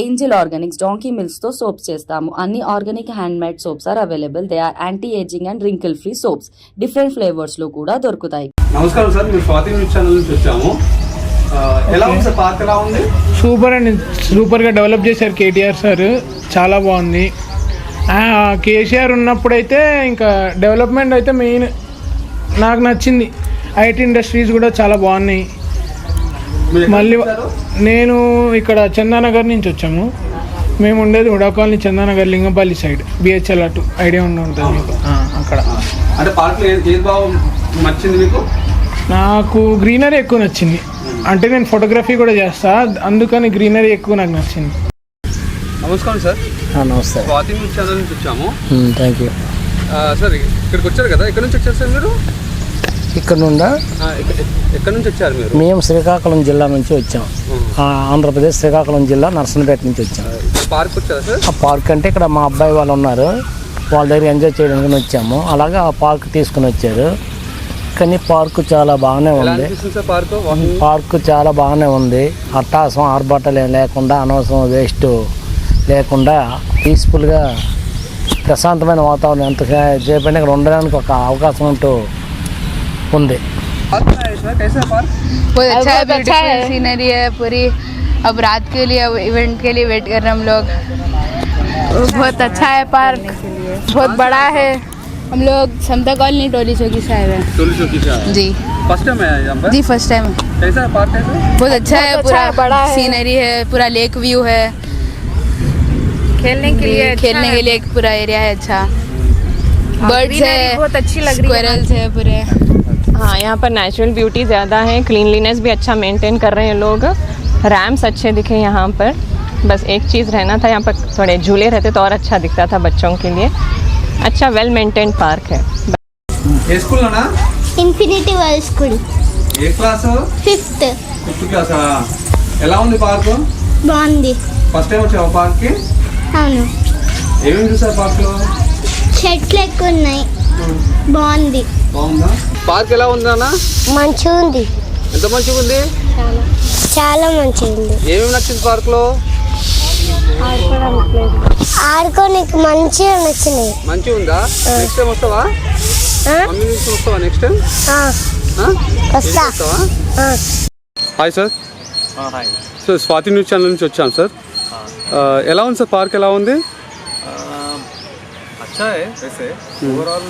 Angel Organics donkey మిల్క్స్తో soaps చేస్తాము. అన్ని organic handmade soaps are available. They are anti ageing and wrinkle free soaps. Different ఫ్లేవర్స్లో కూడా దొరుకుతాయి. నమస్కారం సార్ మేము స్వాతి న్యూస్ ఛానల్ నుంచి వచ్చాము. ఎలా ఉంది సార్ పార్క్ ఎలా ఉంది? సూపర్ అండి. సూపర్గా డెవలప్ చేశారు కేటీఆర్ సార్. చాలా బాగుంది. ఆ, కేసీఆర్ ఉన్నప్పుడైతే ఇంకా డెవలప్మెంట్ అయితే మెయిన్ నాకు నచ్చింది. ఐటీ ఇండస్ట్రీస్ కూడా చాలా బాగున్నాయి. మీరు మళ్ళీ? నేను ఇక్కడ చందానగర్ నుంచి వచ్చాము. మేము ఉండేది UDA colony Chandanagar Lingampally side. BHEL అటు ఐడియా ఉండి ఉంటుంది మీకు. ఆ, అక్కడ. అంటే పార్క్ ఏది బాగా నచ్చింది మీకు? నాకు గ్రీనరీ ఎక్కువ నచ్చింది. అంటే నేను ఫోటోగ్రఫీ కూడా చేస్తా. అందుకని గ్రీనరీ ఎక్కువ నాకు నచ్చింది. నమస్కారం సార్. నమస్తే. స్వాతి ఛానల్ నుంచి వచ్చాము. థ్యాంక్ యూ సార్ ఇక్కడికి వచ్చారు కదా? ఎక్కడి నుంచి వచ్చారు సార్ మీరు? ఇక్కడ నుండా ఎక్కడి నుంచి వచ్చారు మీరు? మేము శ్రీకాకుళం జిల్లా నుంచి వచ్చాం. ఆంధ్రప్రదేశ్ శ్రీకాకుళం జిల్లా నర్సనపేట నుంచి వచ్చాం. పార్క్ ఆ పార్క్ అంటే ఇక్కడ మా అబ్బాయి వాళ్ళు ఉన్నారు. వాళ్ళ దగ్గర ఎంజాయ్ చేయడానికి వచ్చాము. అలాగే ఆ పార్క్ తీసుకుని వచ్చారు. కానీ పార్క్ చాలా బాగానే ఉంది. పార్క్? చాలా బాగానే ఉంది. అట్టాసం ఆర్భాటాలు ఏం లేకుండా అనవసరం వేస్ట్ లేకుండా పీస్ఫుల్గా ప్రశాంతమైన వాతావరణం ఎంత సేపైనా ఇక్కడ ఉండడానికి ఒక అవకాశం అంటూ में कैसा बहुत अच्छा है बहुत अच्छा है। सीनरी है पूरी। अब रात के लिए अब इवेंट के लिए वेट कर रहे हैं हम लोग। बहुत अच्छा है पार्क बहुत बड़ा है हम लोग समता कॉलोनी टोली चौकी से आए हुए हैं। जी। फ़र्स्ट टाइम आया यहाँ पर? जी फ़र्स्ट टाइम कैसा है पार्क कैसा बहुत अच्छा है अच्छा पूरा बड़ा सीनरी है पूरा लेक व्यू है। खेलने के लिए अच्छा खेलने के लिए एक पूरा एरिया है अच्छा। बर्ड्स greenery है बहुत अच्छी लग रही है स्क्वेरल्स है पूरे हाँ यहाँ पर नेचुरल ब्यूटी ज़्यादा है क्लीनलीनेस भी अच्छा मेंटेन कर रहे हैं लोग रैम्स अच्छे दिखे यहाँ पर बस एक चीज़ रहना था यहाँ पर थोड़े झूले रहते तो और अच्छा दिखता था बच्चों के लिए अच्छा वेल मेंटेन पार्क है ఏ స్కూల్ అన్నా ఇన్ఫినిటీ వరల్డ్ స్కూల్ ఏ క్లాస్ ఫిఫ్త్ ఫిఫ్త్ క్లాస్ ఎలా ఉంది పార్క్ బాగుంది ఫస్ట్ టైం వచ్చావా పార్క్ కి అవును ఏమేమి చూసారు పార్క్ లో చెట్లు ఎక్కువ ఉన్నాయి బాగుంది. బాగుందా? పార్క్ ఎలా ఉందా అన్న మంచిగా ఉంది ఎంత మంచిగా ఉంది చాలా మంచిగా ఉంది ఏమేమి నచ్చింది పార్క్లో ఆడుకోనికి మంచిగా నచ్చినాయి. మంచిగా ఉందా నెక్స్ట్ టైం వస్తావా? ఆ? మమ్మీ నుంచి వస్తావా నెక్స్ట్ టైం వస్తా. వస్తావా? ఆ. Hi sir sir Swathi news channel నుంచి వచ్చాను సార్ ఎలా ఉంది సార్ పార్క్ ఎలా ఉంది? अच्छा है वैसे ओवरऑल